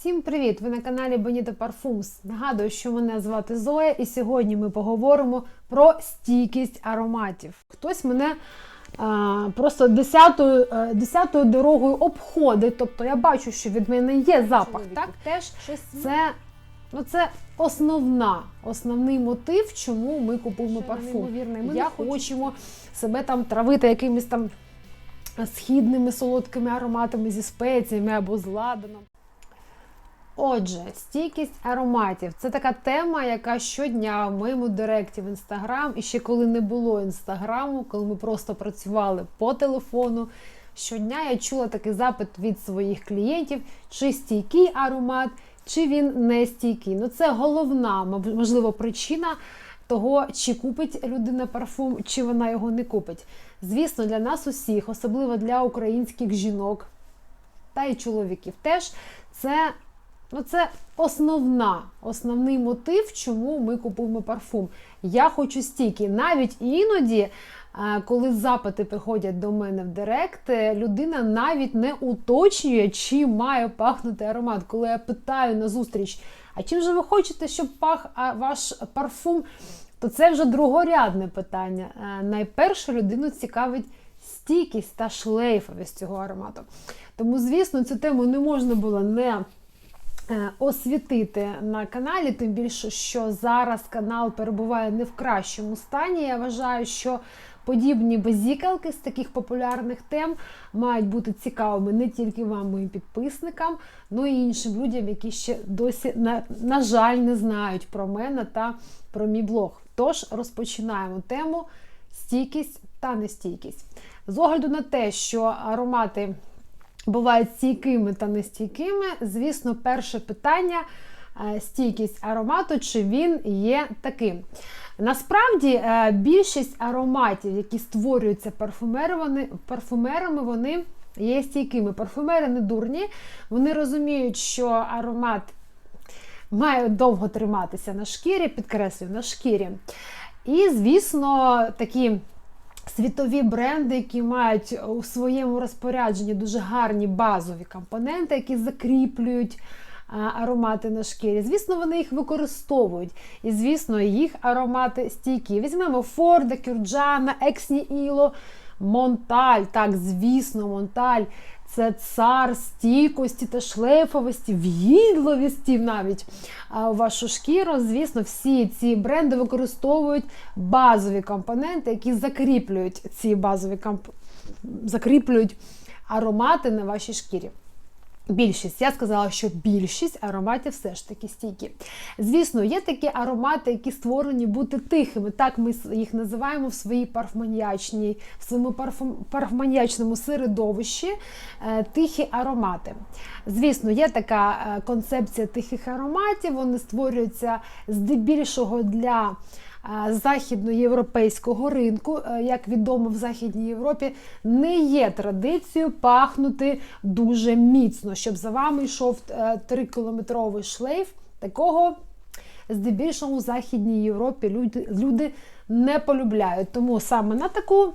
Всім привіт! Ви на каналі Bonito Parfums. Нагадую, що мене звати Зоя, і сьогодні ми поговоримо про стійкість ароматів. Хтось мене а, просто десятою, е, десятою дорогою обходить. Тобто я бачу, що від мене є запах. Так, теж це, ну, це основна, основний мотив, чому ми купуємо парфум. Ми я хочемо себе там травити якимись там східними солодкими ароматами зі спеціями або з ладаном. Отже, стійкість ароматів це така тема, яка щодня в моєму директі в інстаграм, і ще коли не було інстаграму, коли ми просто працювали по телефону. Щодня я чула такий запит від своїх клієнтів, чи стійкий аромат, чи він не стійкий. Ну це головна, можливо, причина того, чи купить людина парфум, чи вона його не купить. Звісно, для нас усіх, особливо для українських жінок та й чоловіків, теж це. Ну, це основна, основний мотив, чому ми купуємо парфум. Я хочу стійки. Навіть іноді, е, коли запити приходять до мене в Директ, е, людина навіть не уточнює, чим має пахнути аромат. Коли я питаю на зустріч, а чим же ви хочете, щоб пах ваш парфум, то це вже другорядне питання. Е, найперше людину цікавить стійкість та шлейфовість цього аромату. Тому, звісно, цю тему не можна було не освітити на каналі, тим більше, що зараз канал перебуває не в кращому стані. Я вважаю, що подібні базікалки з таких популярних тем мають бути цікавими не тільки вам, моїм підписникам, але й іншим людям, які ще досі, на, на жаль, не знають про мене та про мій блог. Тож розпочинаємо тему стійкість та нестійкість. З огляду на те, що аромати бувають стійкими та нестійкими. Звісно, перше питання е, стійкість аромату, чи він є таким. Насправді, е, більшість ароматів, які створюються парфумерами, вони є стійкими. Парфумери не дурні, вони розуміють, що аромат має довго триматися на шкірі, підкреслюю, на шкірі. І, звісно, такі світові бренди, які мають у своєму розпорядженні дуже гарні базові компоненти, які закріплюють. Аромати на шкірі. Звісно, вони їх використовують. І, звісно, їх аромати стійкі. Візьмемо Форда, Кюрджана, Ексні Іло, Монталь. Так, звісно, Монталь це цар стійкості та шлейфовості, в'їдливості навіть у вашу шкіру. Звісно, всі ці бренди використовують базові компоненти, які закріплюють ці базові комп... закріплюють аромати на вашій шкірі. Більшість, я сказала, що більшість ароматів все ж таки стійкі. Звісно, є такі аромати, які створені бути тихими. Так ми їх називаємо в своїй парфманіячній, в своєму парфум, парфманіячному середовищі е, тихі аромати. Звісно, є така е, концепція тихих ароматів, вони створюються здебільшого для західноєвропейського ринку, е, як відомо в Західній Європі, не є традицією пахнути дуже міцно, щоб за вами йшов 3-кілометровий е, шлейф. Такого здебільшого у Західній Європі люди, люди не полюбляють. Тому саме на таку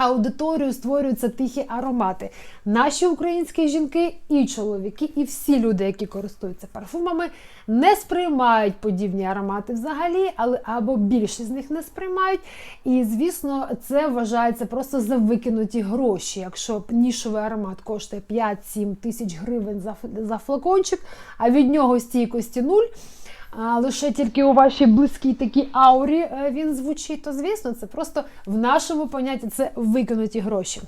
аудиторію створюються тихі аромати. Наші українські жінки і чоловіки, і всі люди, які користуються парфумами, не сприймають подібні аромати взагалі, але або більшість з них не сприймають. І, звісно, це вважається просто за викинуті гроші. Якщо нішовий аромат коштує 5-7 тисяч гривень за, флакончик, а від нього стійкості нуль лише тільки у вашій близькій такій аурі е, він звучить, то звісно, це просто в нашому понятті це викинуті гроші.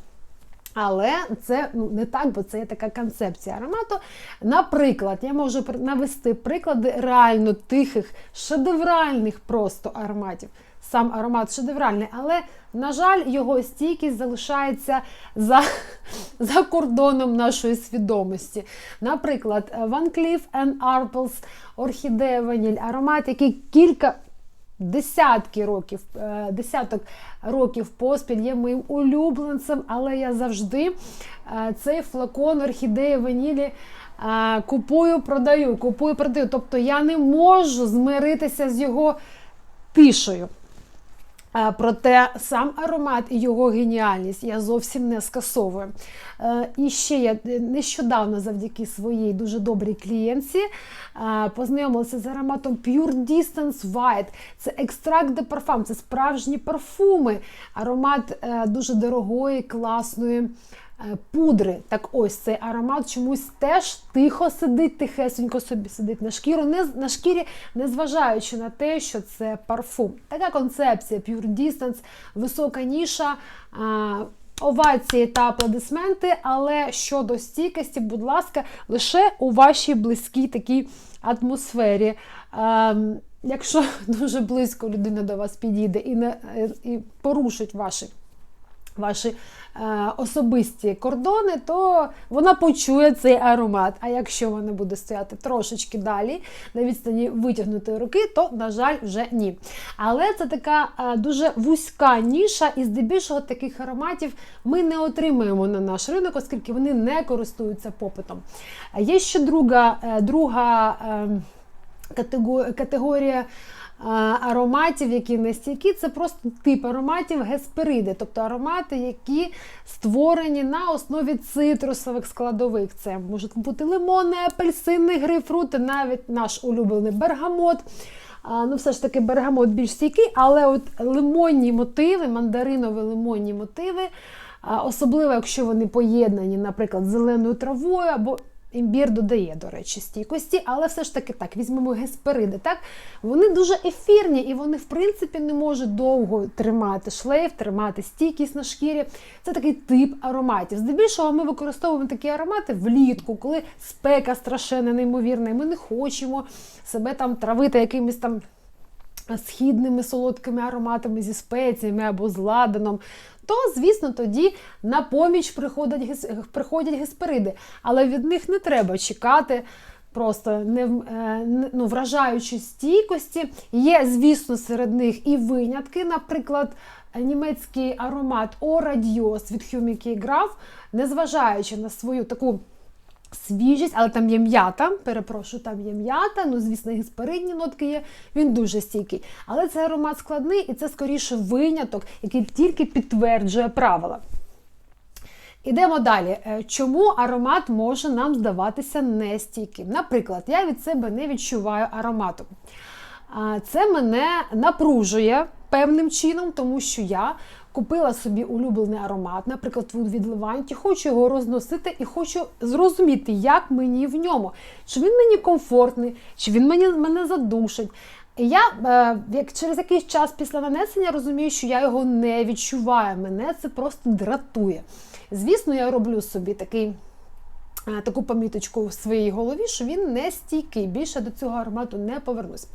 Але це ну, не так, бо це є така концепція аромату. Наприклад, я можу навести приклади реально тихих, шедевральних просто ароматів сам аромат шедевральний, але, на жаль, його стійкість залишається за за кордоном нашої свідомості. Наприклад, Van Cleef Arpels Орхідея Ваніль, аромат, який кілька. Десятки років, е, десяток років поспіль є моїм улюбленцем, але я завжди е, цей флакон орхідеї ванілі е, купую, продаю, купую, продаю. Тобто я не можу змиритися з його тишою. Е, Проте сам аромат і його геніальність я зовсім не скасовую. Е, І ще я нещодавно завдяки своїй дуже добрій клієнтці е, познайомилася з ароматом Pure Distance White. Це екстракт де парфам, це справжні парфуми. Аромат е, дуже дорогої, класної е, пудри. Так ось цей аромат чомусь теж тихо сидить, тихесенько собі сидить на шкіру, не, на шкірі, незважаючи на те, що це парфум. Така концепція Pure Distance, висока ніша. А, Овації та аплодисменти, але щодо стійкості, будь ласка, лише у вашій близькій такій атмосфері. Ем, якщо дуже близько людина до вас підійде і не е, і порушить ваші ваші е, особисті кордони, то вона почує цей аромат. А якщо вона буде стояти трошечки далі, на відстані витягнутої руки, то, на жаль, вже ні. Але це така е, дуже вузька ніша, і здебільшого таких ароматів ми не отримуємо на наш ринок, оскільки вони не користуються попитом. Є ще друга, е, друга е, категорія ароматів, які не стійкі, це просто тип ароматів геспериди, тобто аромати, які створені на основі цитрусових складових. Це можуть бути лимони, апельсини, грейпфрути, навіть наш улюблений бергамот. А, ну, все ж таки, бергамот більш стійкий, але от лимонні мотиви, мандаринові лимонні мотиви, а, особливо якщо вони поєднані, наприклад, з зеленою травою або Імбір додає, до речі, стійкості, але все ж таки так, візьмемо геспериди. Так? Вони дуже ефірні і вони, в принципі, не можуть довго тримати шлейф, тримати стійкість на шкірі. Це такий тип ароматів. Здебільшого ми використовуємо такі аромати влітку, коли спека страшенна, неймовірна, і ми не хочемо себе там травити якимись там. Східними солодкими ароматами зі спеціями або з ладаном, то, звісно, тоді на поміч приходять, приходять геспериди. Але від них не треба чекати просто не, е, ну, вражаючої стійкості. Є, звісно, серед них і винятки, наприклад, німецький аромат Орадіос від Humiki Graf, незважаючи на свою таку свіжість, але там є м'ята, перепрошую, там є м'ята, ну, звісно, гесперидні нотки є, він дуже стійкий. Але це аромат складний і це скоріше виняток, який тільки підтверджує правила. Ідемо далі. Е, Чому аромат може нам здаватися нестійким? Наприклад, я від себе не відчуваю аромату. Це мене напружує певним чином, тому що я купила собі улюблений аромат, наприклад, від Леванті, хочу його розносити і хочу зрозуміти, як мені в ньому. Чи він мені комфортний, чи він мені, мене задушить. Я е, як через якийсь час після нанесення розумію, що я його не відчуваю. Мене це просто дратує. Звісно, я роблю собі такий. Е, Таку поміточку в своїй голові, що він не стійкий, більше до цього аромату не повернусь.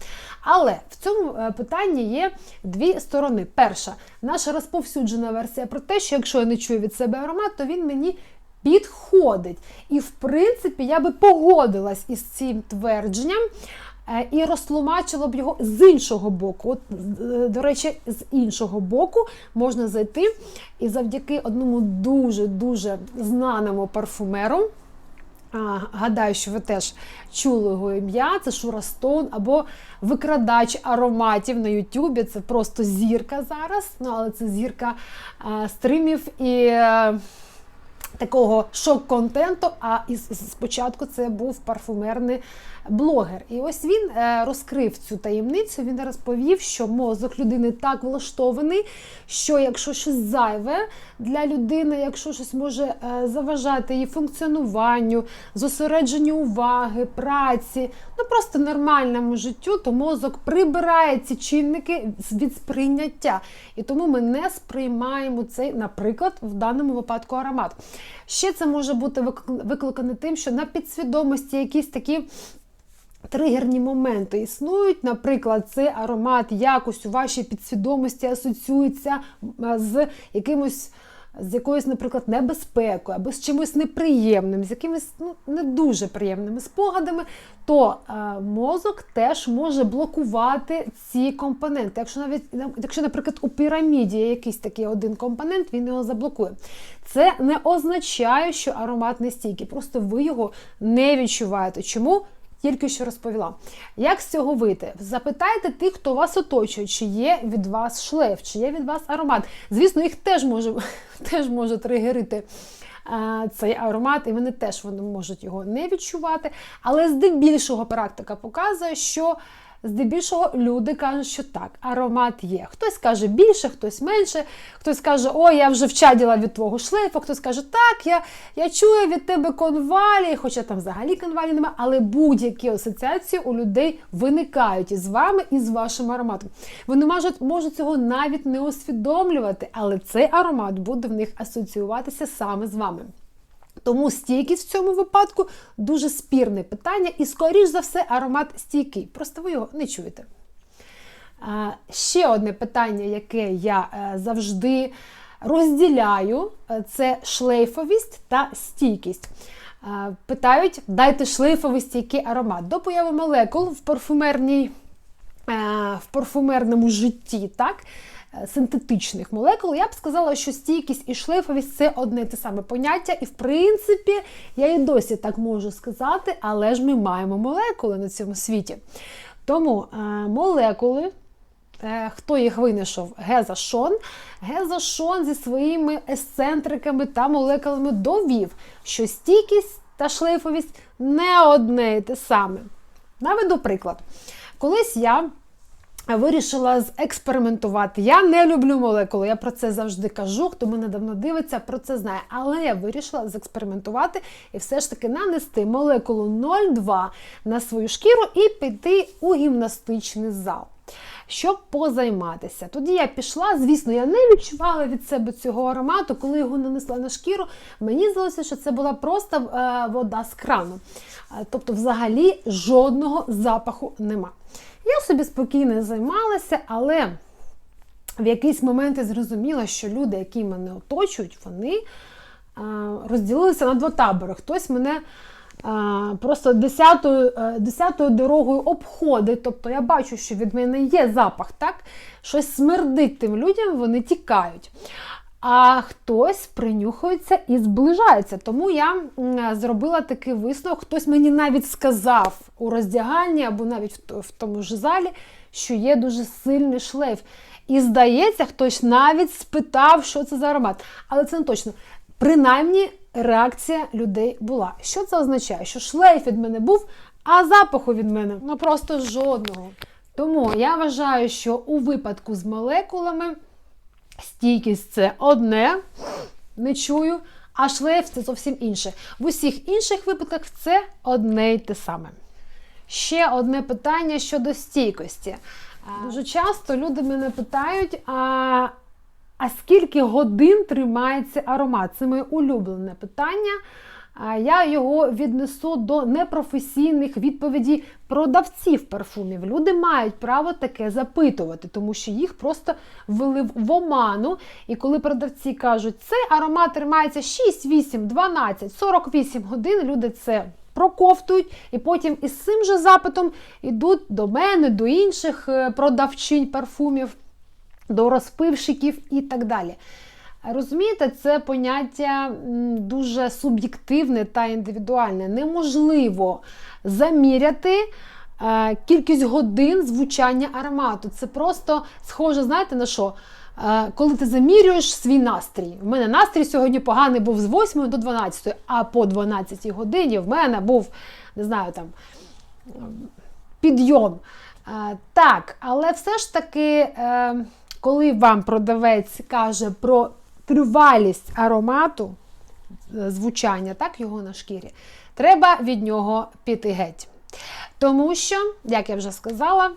Але в цьому е, питанні є дві сторони. Перша, наша розповсюджена версія про те, що якщо я не чую від себе аромат, то він мені підходить. І, в принципі, я би погодилась із цим твердженням. е, І розтлумачила б його з іншого боку. От, до речі, з іншого боку можна зайти і завдяки одному дуже-дуже знаному парфумеру. Гадаю, що ви теж чули його ім'я. Це Шура Стоун або викрадач ароматів на Ютубі. Це просто зірка зараз. Ну, але це зірка а, стримів і а, такого шок-контенту. А із- спочатку це був парфумерний блогер. І ось він е, розкрив цю таємницю. Він розповів, що мозок людини так влаштований, що якщо щось зайве для людини, якщо щось може е, заважати її функціонуванню, зосередженню уваги, праці, ну просто нормальному життю, то мозок прибирає ці чинники від сприйняття. І тому ми не сприймаємо цей, наприклад, в даному випадку аромат. Ще це може бути викликане тим, що на підсвідомості якісь такі. Тригерні моменти існують, наприклад, цей аромат якось у вашій підсвідомості асоціюється з якимось. З якоюсь, наприклад, небезпекою або з чимось неприємним, з якимись ну, не дуже приємними спогадами, то е, мозок теж може блокувати ці компоненти. Якщо навіть якщо, наприклад, у піраміді є якийсь такий один компонент, він його заблокує. Це не означає, що аромат не стійкий, просто ви його не відчуваєте. Чому? Тільки що розповіла. Як з цього вийти? Запитайте тих, хто вас оточує, чи є від вас шлейф, чи є від вас аромат. Звісно, їх теж може, теж може тригерити цей аромат, і вони теж вони можуть його не відчувати. Але здебільшого практика показує, що здебільшого люди кажуть, що так, аромат є. Хтось каже більше, хтось менше, хтось каже, ой, я вже вчаділа від твого шлейфу, хтось каже, так, я я чую від тебе конвалі, хоча там взагалі конвалі немає, але будь-які асоціації у людей виникають із вами і з вашим ароматом. Вони можуть, можуть цього навіть не усвідомлювати, але цей аромат буде в них асоціюватися саме з вами. Тому стійкість в цьому випадку дуже спірне питання, і, скоріш за все, аромат стійкий. Просто ви його не чуєте. Ще одне питання, яке я е, завжди розділяю, е, це шлейфовість та стійкість. Питають, дайте шлейфовий стійкий аромат. До появи молекул в парфумерній, е, в парфумерному житті. так, синтетичних молекул, я б сказала, що стійкість і шлейфовість це одне те саме поняття, і в принципі я і досі так можу сказати, але ж ми маємо молекули на цьому світі. Тому е, молекули. Е, хто їх винайшов? Геза Шон. Геза Шон зі своїми есцентриками та молекулами довів, що стійкість та шлейфовість не одне і те саме. Наведу приклад. Колись я Вирішила зекспериментувати. Я не люблю молекули, я про це завжди кажу. Хто мене давно дивиться, про це знає. Але я вирішила зекспериментувати і все ж таки нанести молекулу 0,2 на свою шкіру і піти у гімнастичний зал. Щоб позайматися. Тоді я пішла, звісно, я не відчувала від себе цього аромату, коли його нанесла на шкіру. Мені здалося, що це була просто е, вода з крану. Е, тобто, взагалі, жодного запаху нема. Я собі спокійно займалася, але в якийсь момент я зрозуміла, що люди, які мене оточують, вони розділилися на два табори. Хтось мене просто десятою е, десятою дорогою обходить. Тобто я бачу, що від мене є запах, так? щось смердить тим людям, вони тікають а хтось принюхується і зближається. Тому я зробила такий висновок, хтось мені навіть сказав у роздягальні або навіть в тому ж залі, що є дуже сильний шлейф. І здається, хтось навіть спитав, що це за аромат. Але це не точно. Принаймні, реакція людей була. Що це означає? Що шлейф від мене був, а запаху від мене ну просто жодного. Тому я вважаю, що у випадку з молекулами. Стійкість це одне, не чую, а шлейф це зовсім інше. В усіх інших випадках це одне й те саме. Ще одне питання щодо стійкості. Дуже часто люди мене питають, а а скільки годин тримається аромат? Це моє улюблене питання я його віднесу до непрофесійних відповідей продавців парфумів. Люди мають право таке запитувати, тому що їх просто ввели в оману. І коли продавці кажуть, цей аромат тримається 6, 8, 12, 48 годин, люди це. Проковтують, і потім із цим же запитом йдуть до мене, до інших е, продавчинь парфумів, до розпивщиків і так далі. Розумієте, це поняття дуже суб'єктивне та індивідуальне. Неможливо заміряти е, кількість годин звучання аромату. Це просто схоже, знаєте, на що? Е, коли ти замірюєш свій настрій. У мене настрій сьогодні поганий був з 8 до 12, а по 12 годині в мене був, не знаю, там підйом. Е, так, але все ж таки, коли вам продавець каже про тривалість аромату, е, звучання, так, його на шкірі, треба від нього піти геть. Тому що, як я вже сказала,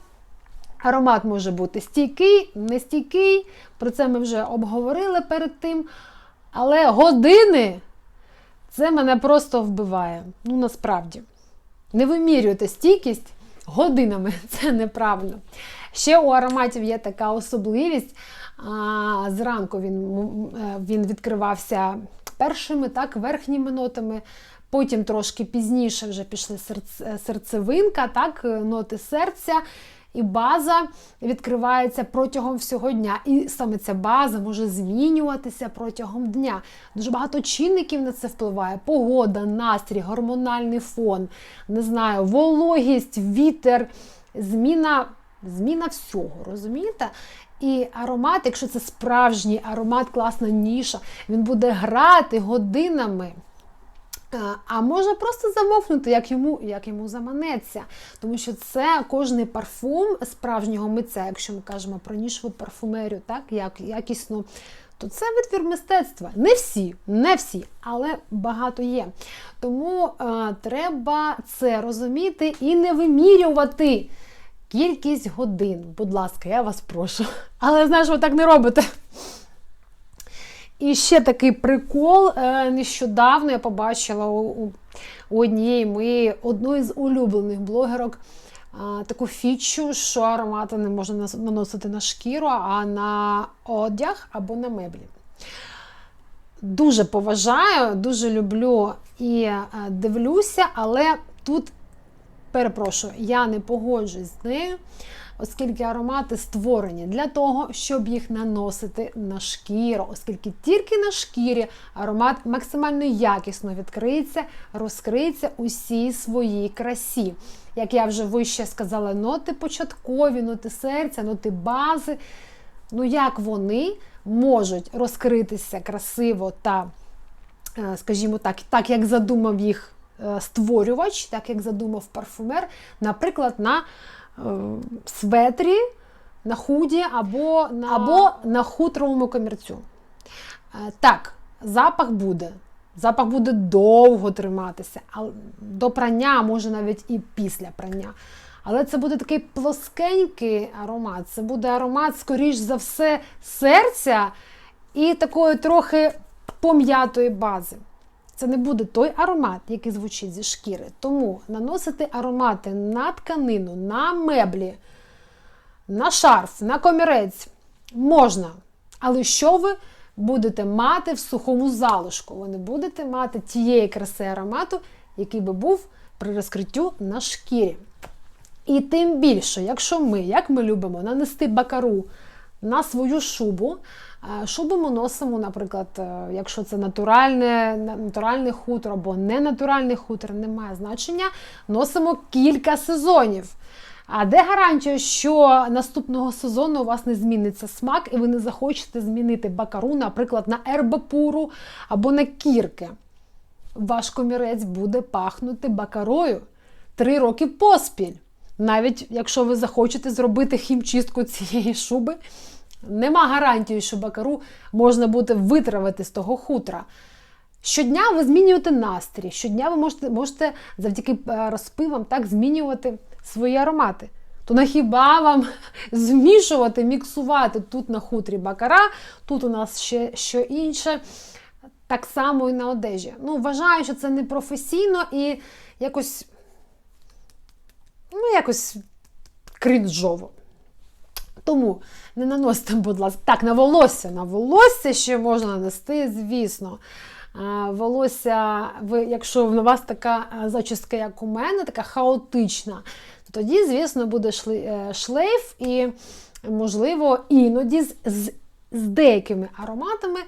аромат може бути стійкий, нестійкий, про це ми вже обговорили перед тим. Але години це мене просто вбиває. Ну, насправді. Не вимірюйте стійкість годинами, це неправильно. Ще у ароматів є така особливість. Зранку він е, він відкривався першими, так, верхніми нотами. Потім трошки пізніше вже пішли серцевинка, так, ноти серця. І база відкривається протягом всього дня. І саме ця база може змінюватися протягом дня. Дуже багато чинників на це впливає: погода, настрій, гормональний фон, не знаю, вологість, вітер, зміна, зміна всього, розумієте? І аромат, якщо це справжній аромат, класна ніша, він буде грати годинами. Е, А може просто замовкнути, як йому як йому заманеться. Тому що це кожний парфум справжнього митця, якщо ми кажемо про нішову парфумерію, так, як якісно, то це витвір мистецтва. Не всі, не всі, але багато є. Тому е, треба це розуміти і не вимірювати. Кількість годин, будь ласка, я вас прошу. Але знаєш, ви так не робите. І ще такий прикол. Е, Нещодавно я побачила у, однієї моєї одної з улюблених блогерок таку фічу, що аромати не можна наносити на шкіру, а на одяг або на меблі. Дуже поважаю, дуже люблю і е, дивлюся, але тут перепрошую, я не погоджуюсь з нею, оскільки аромати створені для того, щоб їх наносити на шкіру, оскільки тільки на шкірі аромат максимально якісно відкриється, розкриється усій своїй красі. Як я вже вище сказала, ноти початкові, ноти серця, ноти бази. Ну як вони можуть розкритися красиво та, е, скажімо так, так як задумав їх створювач, так як задумав парфумер, наприклад, на е, светрі, на худі або на, або на хутровому комірцю. Е, Так, запах буде. Запах буде довго триматися, а до прання, може навіть і після прання. Але це буде такий плоскенький аромат. Це буде аромат, скоріш за все, серця і такої трохи пом'ятої бази. Це не буде той аромат, який звучить зі шкіри. Тому наносити аромати на тканину, на меблі, на шарф, на комірець можна. Але що ви будете мати в сухому залишку? Ви не будете мати тієї краси аромату, який би був при розкриттю на шкірі. І тим більше, якщо ми, як ми любимо, нанести бакару на свою шубу, е, шубу ми носимо, наприклад, е, якщо це натуральне, на- натуральний хутор або ненатуральний хутор, не має значення, носимо кілька сезонів. А де гарантія, що наступного сезону у вас не зміниться смак, і ви не захочете змінити бакару, наприклад, на ербапуру або на кірки? Ваш комірець буде пахнути бакарою три роки поспіль. Навіть якщо ви захочете зробити хімчистку цієї шуби, нема гарантії, що бакару можна буде витравити з того хутра. Щодня ви змінюєте настрій, щодня ви можете, можете завдяки е, розпивам так змінювати свої аромати. То на хіба вам змішувати, міксувати тут на хутрі бакара, тут у нас ще що інше, так само і на одежі. Ну, вважаю, що це не професійно і якось, ну, якось крінжово. Тому не наносьте, будь ласка, так, на волосся. На волосся ще можна нанести, звісно. Волосся, ви, якщо у вас така зачіска, як у мене, така хаотична, то тоді, звісно, буде е, шлейф, і, можливо, іноді з, з, з деякими ароматами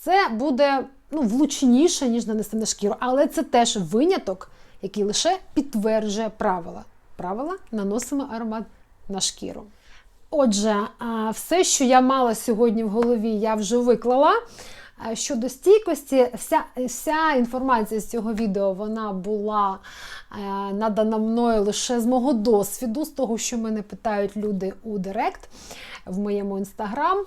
це буде ну, влучніше, ніж нанести на шкіру. Але це теж виняток, який лише підтверджує правила. Правила наносимо аромат на шкіру. Отже, все, що я мала сьогодні в голові, я вже виклала. Щодо стійкості, вся, вся інформація з цього відео вона була е, надана мною лише з мого досвіду, з того, що мене питають люди у Директ в моєму інстаграм.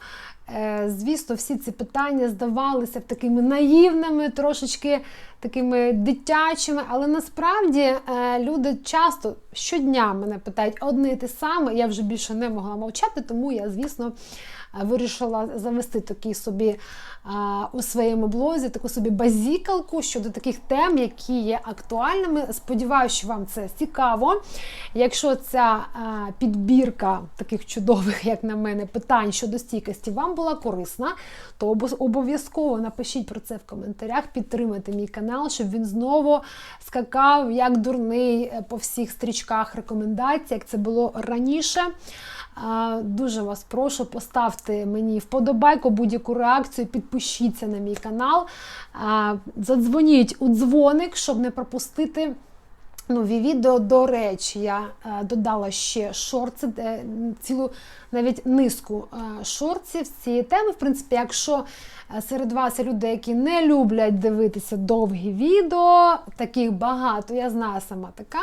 Е, звісно, всі ці питання здавалися такими наївними, трошечки такими дитячими, але насправді е, люди часто щодня мене питають одне і те саме. Я вже більше не могла мовчати, тому я, звісно, вирішила завести такий собі а, у своєму блозі таку собі базікалку щодо таких тем, які є актуальними. Сподіваюся, що вам це цікаво. Якщо ця а, підбірка таких чудових, як на мене, питань щодо стійкості вам була корисна, то обов'язково напишіть про це в коментарях, підтримайте мій канал, щоб він знову скакав як дурний е, по всіх стрічках рекомендацій, як це було раніше. Дуже вас прошу, поставте мені вподобайку, будь-яку реакцію, підпишіться на мій канал, задзвоніть у дзвоник, щоб не пропустити нові відео. До речі, я е, додала ще шорти, цілу навіть низку е, шортів з цієї теми. В принципі, якщо е, серед вас люди, які не люблять дивитися довгі відео, таких багато, я знаю сама така.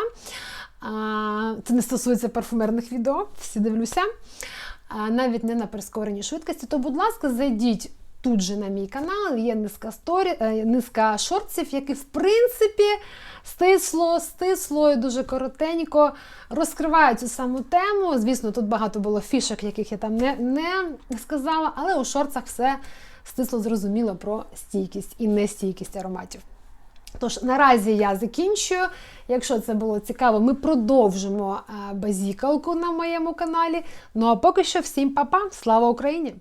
Це не стосується парфумерних відео, всі дивлюся. Навіть не на прискореній швидкості, то, будь ласка, зайдіть тут же на мій канал. Є низка сторі, е, низка шортів, які, в принципі, стисло, стисло і дуже коротенько розкривають цю саму тему. Звісно, тут багато було фішок, яких я там не, не сказала, але у шорцах все стисло зрозуміло про стійкість і нестійкість ароматів. Тож наразі я закінчую. Якщо це було цікаво, ми продовжимо е, базікалку на моєму каналі. Ну а поки що всім па-па! Слава Україні!